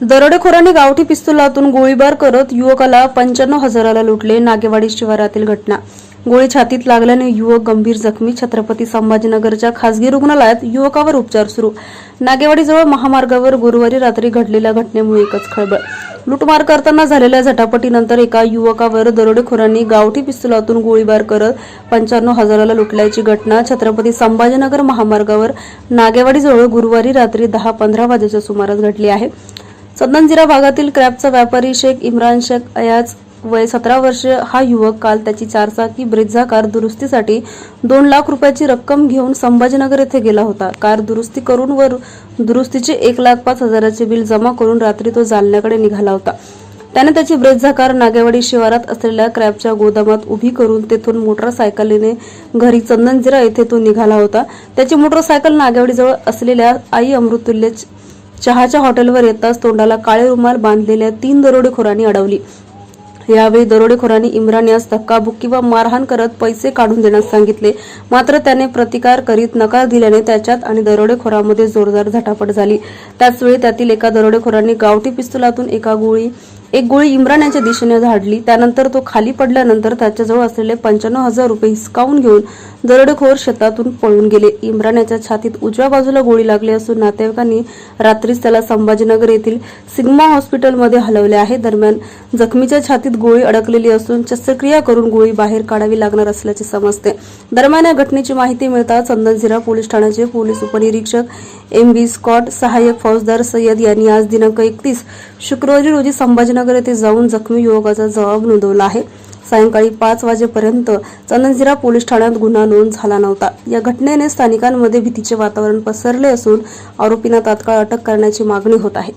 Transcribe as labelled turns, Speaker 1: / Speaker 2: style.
Speaker 1: दरोडेखोरांनी गावठी पिस्तुलातून गोळीबार करत युवकाला पंच्याण्णव हजाराला लुटले नागेवाडी शिवारातील घटना. गोळी छातीत लागल्याने युवक गंभीर जखमी. छत्रपती संभाजीनगरच्या खासगी रुग्णालयात युवकावर उपचार सुरू. नागेवाडीजवळ महामार्गावर गुरुवारी रात्री घडलेल्या घटनेमुळे एकच खळबळ. लुटमार करताना झालेल्या झटापटीनंतर एका युवकावर दरोडेखोरांनी गावठी पिस्तुलातून गोळीबार करत पंच्याण्णव हजाराला लुटल्याची घटना छत्रपती संभाजीनगर महामार्गावर नागेवाडीजवळ गुरुवारी रात्री दहा पंधरा वाजेच्या सुमारास घडली आहे. सदनजिरा भागातील क्रॅपचा व्यापारी शेख इम्रान शेख अयाज वय सतरा वर्ष हा युवक काल त्याची चारचाकी ब्रिझा कार दुरुस्तीसाठी दोन लाख रुपयाची रक्कम घेऊन संभाजीनगर येथे गेला होता. कार दुरुस्ती करून व दुरुस्तीचे एक लाख पाच हजाराचे बिल जमा करून रात्री तो जालन्याकडे निघाला होता. त्याने त्याची ब्रेझा कार नागेवाडी शिवारात असलेल्या क्रॅपच्या गोदामात उभी करून तेथून मोटरसायकलीने घरी चंदनजिरा येथे तो निघाला होता. त्याची मोटरसायकल नागेवाडीजवळ असलेल्या आई अमृतुल्य चहाच्या हॉटेलवर येताच तोंडाला काळे रुमाल बांधलेल्या तीन दरोडेखोरांनी अडवली. यावेळी दरोडेखोरांनी इम्रान यास धक्काबुक्की व मारहाण करत पैसे काढून देण्यास सांगितले. मात्र त्याने प्रतिकार करीत नकार दिल्याने त्याच्यात आणि दरोडेखोरामध्ये जोरदार झटापट झाली. त्याचवेळी त्यातील एका दरोडेखोरांनी गावठी पिस्तुलातून एका गोळी एक गोळी इम्रान यांच्या दिशेने झाडली. त्यानंतर तो खाली पडल्यानंतर त्याच्याजवळ असलेले पंच्याण्णव हजार रुपये हिसकावून घेऊन दरोडेखोर शेतातून पळून गेले. इम्रान याच्या छातीत उजव्या बाजूला गोळी लागली असून नातेवाईकांनी रात्रीच त्याला संभाजीनगर येथील सिग्मा हॉस्पिटलमध्ये हलवले आहे. दरम्यान जखमीच्या छातीत गोळी अडकलेली असून शस्त्रक्रिया करून गोळी बाहेर काढावी लागणार असल्याचे समजते. दरम्यान या घटनेची माहिती मिळताच चंदनझिरा पोलीस ठाण्याचे पोलीस उपनिरीक्षक एम व्ही स्कॉट सहाय्यक फौजदार सय्यद यांनी आज दिनांक एकतीस शुक्रवारी रोजी संभाजीनगर येथे जाऊन जखमी युवकाचा जबाब नोंदवला आहे. सायंकाळी पाच वाजेपर्यंत चंदनझिरा पोलीस ठाण्यात गुन्हा नोंद झाला नव्हता. या घटनेने स्थानिकांमध्ये भीतीचे वातावरण पसरले असून आरोपींना तात्काळ अटक करण्याची मागणी होत आहे.